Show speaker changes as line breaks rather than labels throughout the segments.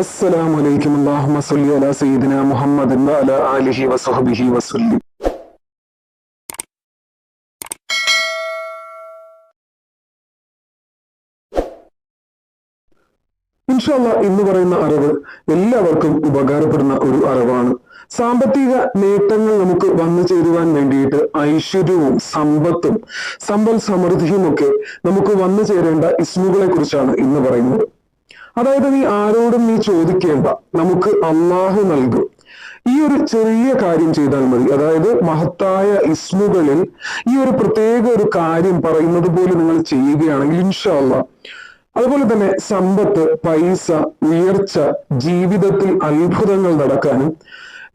അസ്സലാമു അലൈക്കും അല്ലാഹുമ്മ അലാ മുഹമ്മദ് വഅലാ ആലിഹി ഇന്ന് പറയുന്ന അറിവ് എല്ലാവർക്കും ഉപകാരപ്പെടുന്ന ഒരു അറിവാണ്. സാമ്പത്തിക നേട്ടങ്ങൾ നമുക്ക് വന്നു ചേരുവാൻ വേണ്ടിയിട്ട് ഐശ്വര്യവും സമ്പത്തും സമ്പൽ സമൃദ്ധിയും ഒക്കെ നമുക്ക് വന്നു ചേരേണ്ട ഇസ്മുകളെ കുറിച്ചാണ് ഇന്ന് പറയുന്നത്. അതായത് നീ ആരോടും നീ ചോദിക്കേണ്ട. നമുക്ക് അള്ളാഹു നൽകും. ഈ ഒരു ചെറിയ കാര്യം ചെയ്താൽ മതി. അതായത് മഹത്തായ ഇസ്മുകളിൽ ഈ ഒരു പ്രത്യേക ഒരു കാര്യം പറയുന്നത് പോലെ നിങ്ങൾ ചെയ്യുകയാണെങ്കിൽ ഇൻഷാല്ല അതുപോലെ തന്നെ സമ്പത്ത് പൈസ ഉയർച്ച ജീവിതത്തിൽ അത്ഭുതങ്ങൾ നടക്കാനും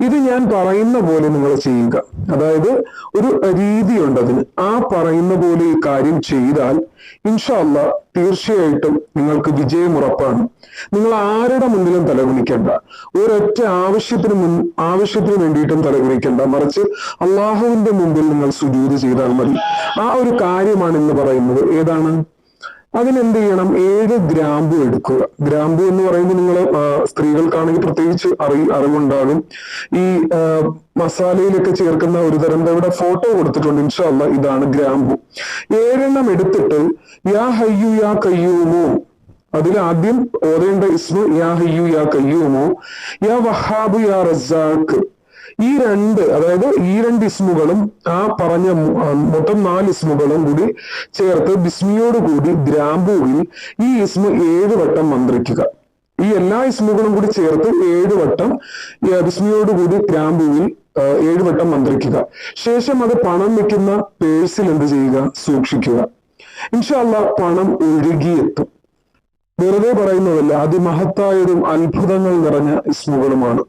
ഇത് ഞാൻ പറയുന്ന പോലെ നിങ്ങൾ ചെയ്യുക. അതായത് ഒരു രീതിയുണ്ട് അതിന്. ആ പറയുന്ന പോലെ ഈ കാര്യം ചെയ്താൽ ഇൻഷാല്ല തീർച്ചയായിട്ടും നിങ്ങൾക്ക് വിജയം ഉറപ്പാണ്. നിങ്ങൾ ആരുടെ മുന്നിലും തലകുനിക്കേണ്ട. ഒരൊറ്റ ആവശ്യത്തിന് മുൻ ആവശ്യത്തിന് വേണ്ടിയിട്ടും തലകുനിക്കേണ്ട. മറിച്ച് അള്ളാഹുവിന്റെ മുമ്പിൽ നിങ്ങൾ സുജൂത് ചെയ്താൽ മതി. ആ ഒരു കാര്യമാണ് ഇന്ന് പറയുന്നത്. ഏതാണ്? അതിനെന്ത് ചെയ്യണം ഏഴ് ഗ്രാമ്പു എടുക്കുക. ഗ്രാമ്പു എന്ന് പറയുമ്പോൾ നിങ്ങൾ സ്ത്രീകൾക്കാണെങ്കിൽ പ്രത്യേകിച്ച് അറി അറിവുണ്ടാകും. ഈ മസാലയിലൊക്കെ ചേർക്കുന്ന ഒരു തരം ഇവിടെ ഫോട്ടോ കൊടുത്തിട്ടുണ്ട്. ഇൻഷാല്ല ഇതാണ് ഗ്രാമ്പു. ഏഴെണ്ണം എടുത്തിട്ട് യാ ഹയ്യു യാ കയ്യൂമോ. അതിൽ ആദ്യം ഓതേണ്ട ഇസ്മു യാ ഹയ്യു യാ കയ്യൂമോ. യാ വഹാബു യാ റസാഖ്. ഈ രണ്ട് അതായത് ഈ രണ്ട് ഇസ്മുകളും ആ പറഞ്ഞ മൊത്തം നാല് ഇസ്മുകളും കൂടി ചേർത്ത് ബിസ്മിയോട് കൂടി ഗ്രാമ്പൂവിൽ ഈ ഇസ്മു ഏഴ് വട്ടം മന്ത്രിക്കുക. ഈ എല്ലാ ഇസ്മുകളും കൂടി ചേർത്ത് ഏഴ് വട്ടം ബിസ്മിയോട് കൂടി ഗ്രാമ്പൂവിൽ ഏഴ് വട്ടം മന്ത്രിക്കുക. ശേഷം അത് പണം വെക്കുന്ന പേഴ്സിൽ എന്ത് ചെയ്യുക? സൂക്ഷിക്കുക. ഇൻഷാല്ല പണം ഒഴുകിയെത്തും. വെറുതെ പറയുന്നതല്ല അതിമഹത്തായതും അത്ഭുതങ്ങൾ നിറഞ്ഞ ഇസ്മുകളുമാണ്.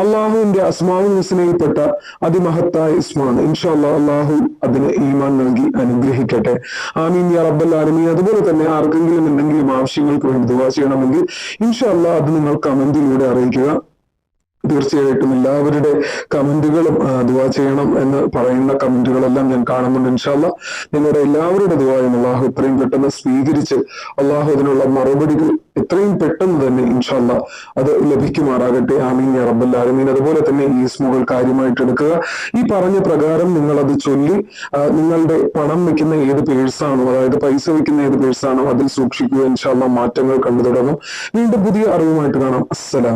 അള്ളാഹുവിന്റെ അസ്മാവിൽ ഹുസ്നയിൽപ്പെട്ട അതിമഹത്തായ ഇസ്മാണ്. ഇൻഷാല്ലാ അള്ളാഹു അതിന് ഈമാൻ നൽകി അനുഗ്രഹിക്കട്ടെ. ആമീൻ യാ റബ്ബൽ ആലമീൻ. അതുപോലെ തന്നെ ആർക്കെങ്കിലും എന്തെങ്കിലും ആവശ്യങ്ങൾക്ക് വേണ്ടി ദുവാ ചെയ്യണമെങ്കിൽ ഇൻഷാല്ലാ അത് നിങ്ങൾ കമന്റിലൂടെ അറിയിക്കുക. തീർച്ചയായിട്ടും എല്ലാവരുടെ കമന്റുകളും ദുവാ ചെയ്യണം എന്ന് പറയുന്ന കമന്റുകളെല്ലാം ഞാൻ കാണുന്നുണ്ട്. ഇൻഷാല്ല നിങ്ങളുടെ എല്ലാവരുടെ ദുവായും അള്ളാഹു എത്രയും പെട്ടെന്ന് സ്വീകരിച്ച് അള്ളാഹു അതിനുള്ള മറുപടികൾ എത്രയും പെട്ടെന്ന് തന്നെ ഇൻഷാല്ല അത് ലഭിക്കുമാറാകട്ടെ. ആമീൻ യാ റബ്ബൽ അതുപോലെ തന്നെ ഈ സ്മുകൾ കാര്യമായിട്ട് എടുക്കുക. ഈ പറഞ്ഞ പ്രകാരം നിങ്ങൾ അത് ചൊല്ലി നിങ്ങളുടെ പണം വെക്കുന്ന ഏത് പേഴ്സാണോ അതായത് പൈസ വെക്കുന്ന ഏത് പേഴ്സാണോ അതിൽ സൂക്ഷിക്കുക. ഇൻഷാല്ല മാറ്റങ്ങൾ കണ്ടു തുടങ്ങും. വീണ്ടും പുതിയ അറിവുമായിട്ട് കാണാം. അസ്സലാം